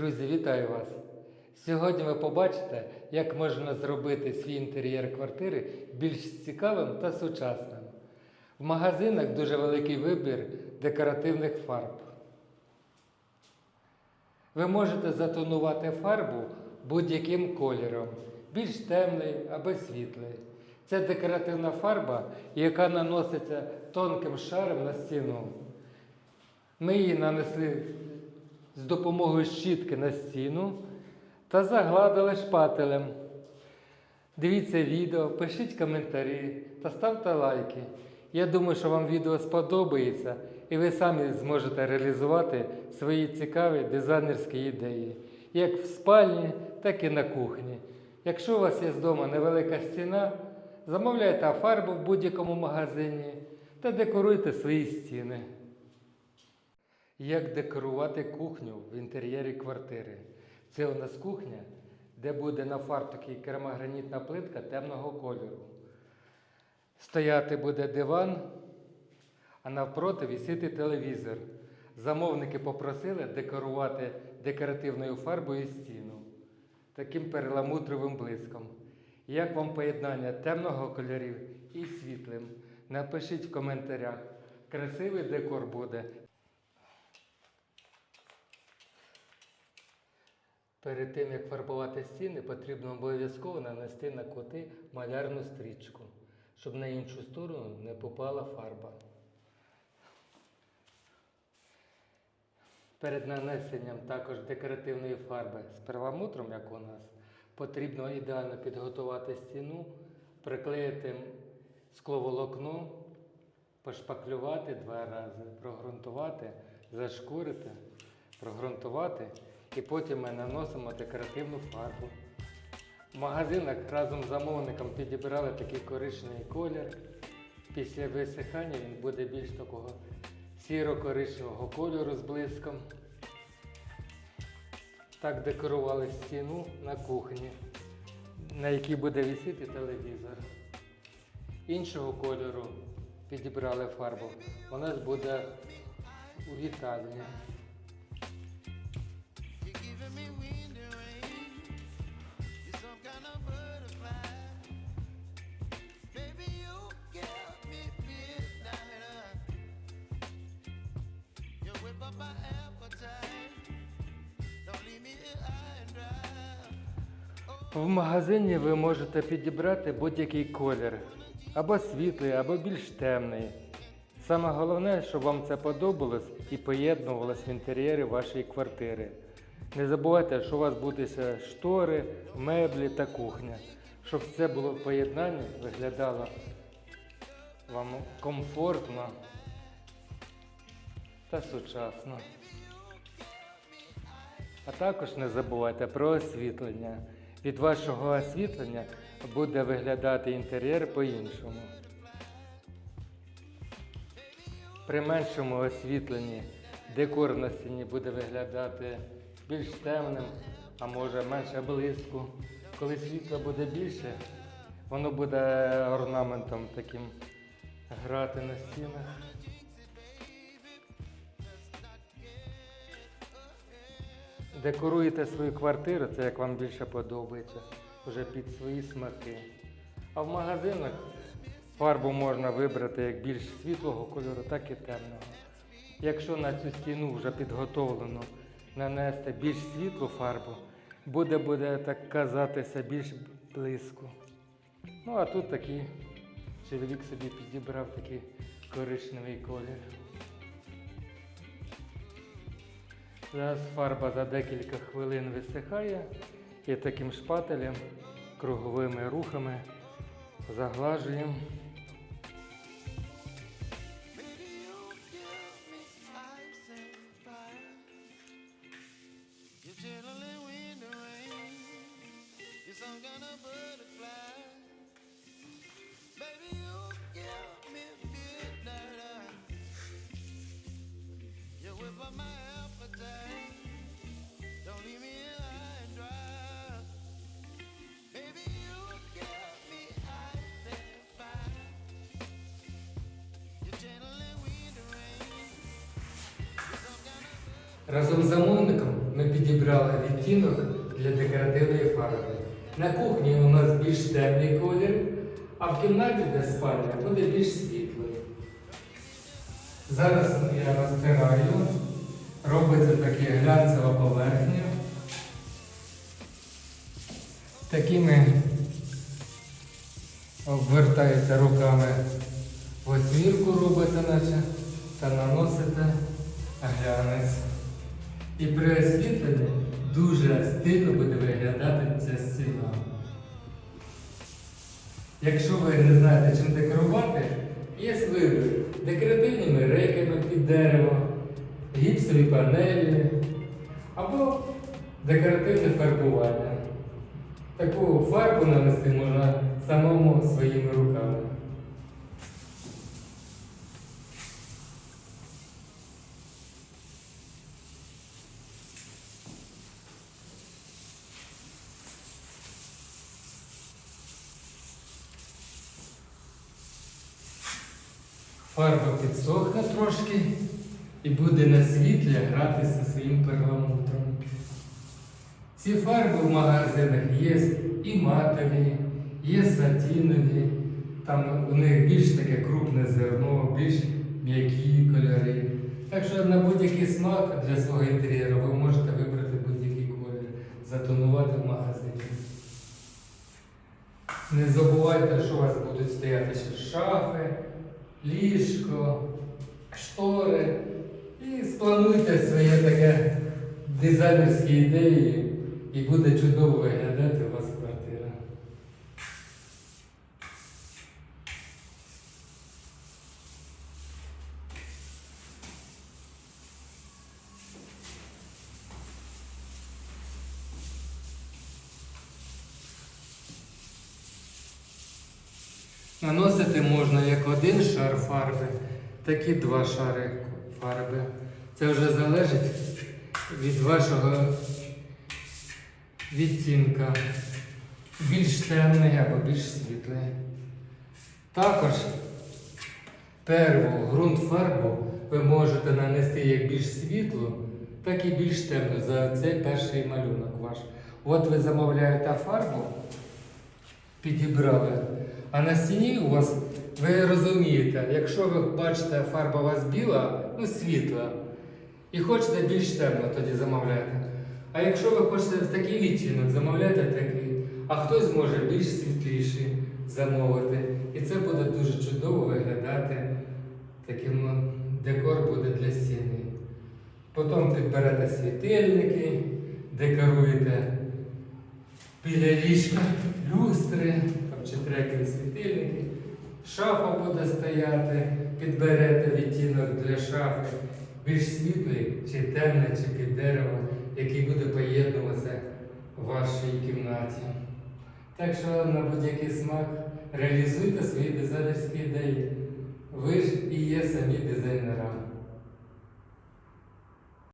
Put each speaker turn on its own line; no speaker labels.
Друзі, вітаю вас! Сьогодні ви побачите, як можна зробити свій інтер'єр квартири більш цікавим та сучасним. В магазинах дуже великий вибір декоративних фарб. Ви можете затонувати фарбу будь-яким кольором, більш темний або світлий. Це декоративна фарба, яка наноситься тонким шаром на стіну. Ми її нанесли з допомогою щітки на стіну та загладили шпателем. Дивіться відео, пишіть коментарі та ставте лайки. Я думаю, що вам відео сподобається і ви самі зможете реалізувати свої цікаві дизайнерські ідеї, як в спальні, так і на кухні. Якщо у вас є вдома невелика стіна, замовляйте фарбу в будь-якому магазині та декоруйте свої стіни. Як декорувати кухню в інтер'єрі квартири? Це у нас кухня, де буде на фартукі керамогранітна плитка темного кольору. Стояти буде диван, а навпроти висіти телевізор. Замовники попросили декорувати декоративною фарбою стіну, таким перламутровим блиском. Як вам поєднання темного кольорів і світлим? Напишіть в коментарях. Красивий декор буде. Перед тим, як фарбувати стіни, потрібно обов'язково нанести на коти малярну стрічку, щоб на іншу сторону не попала фарба. Перед нанесенням також декоративної фарби з перламутром, як у нас, потрібно ідеально підготувати стіну, приклеїти скловолокно, пошпаклювати два рази, прогрунтувати, зашкурити, прогрунтувати і потім ми наносимо декоративну фарбу. В магазинах разом з замовником підібрали такий коричневий колір. Після висихання він буде більш такого сіро-коричневого кольору з блиском. Так декорували стіну на кухні, на якій буде висіти телевізор. Іншого кольору підібрали фарбу. У нас буде у вітальні. В магазині ви можете підібрати будь-який колір, або світлий, або більш темний. Саме головне, щоб вам це подобалось і поєднувалось в інтер'єрі вашої квартири. Не забувайте, що у вас будуть штори, меблі та кухня, щоб це було в поєднанні, виглядало вам комфортно та сучасно. А також не забувайте про освітлення. Від вашого освітлення буде виглядати інтер'єр по-іншому. При меншому освітленні декор на стіні буде виглядати більш темним, а може менше блиску. Коли світла буде більше, воно буде орнаментом таким грати на стінах. Декоруєте свою квартиру, це як вам більше подобається, вже під свої смаки. А в магазинах фарбу можна вибрати як більш світлого кольору, так і темного. Якщо на цю стіну вже підготовлено нанести більш світлу фарбу, буде, буде так казатися більш близько. Ну а тут такий чоловік собі підібрав такий коричневий колір. Зараз фарба за декілька хвилин висихає і таким шпателем, круговими рухами заглажуємо.
You're kind of
Разом з замовником ми підібрали відтінок для декоративної фарби. На кухні у нас більш темний колір, а в кімнаті, де спальня, буде більш світлий. Зараз я розтираю, робиться така глянцева поверхня. Такими обвертаєте руками восьмірку робите, наче, та наносите глянець. І при освітленні дуже стильно буде виглядати ця стіна. Якщо ви не знаєте, чим декорувати, є вибір декоративними рейками під дерево, гіпсові панелі або декоративне фарбування. Таку фарбу нанести можна самому своїми руками. Фарба підсохне трошки і буде на світлі гратися своїм перламутром. Ці фарби в магазинах є і матові, є сатінові, там у них більш таке крупне зерно, більш м'які кольори. Так що на будь-який смак для свого інтер'єру ви можете вибрати будь-який колір, затонувати в магазині. Не забувайте, що у вас будуть стояти ще шафи, ліжко, штори. І сплануйте своє таке дизайнерські ідеї, і буде чудово виглядати у вас квартира. Наносити можна як один шар фарби, так і два шари фарби. Це вже залежить від вашого відтінка. Більш темний або більш світлий. Також перву ґрунт фарбу ви можете нанести як більш світлу, так і більш темну за цей перший малюнок ваш. От ви замовляєте фарбу, підібрали. А на стіні у вас, ви розумієте, якщо ви бачите, фарба у вас біла, ну світла, і хочете більш темно, тоді замовляйте. А якщо ви хочете в такий відтінок, замовляйте такий. А хтось може більш світліший замовити. І це буде дуже чудово виглядати. Таким ну, декор буде для стіни. Потім підберете світильники, декоруєте біля ліжка люстри там, чи трекові світильники. Шафа буде стояти, підберете відтінок для шафи, більш світлий, чи темний, чи під дерево, який буде поєднуватися в вашій кімнаті. Так що на будь-який смак реалізуйте свої дизайнерські ідеї. Ви ж і є самі дизайнерами.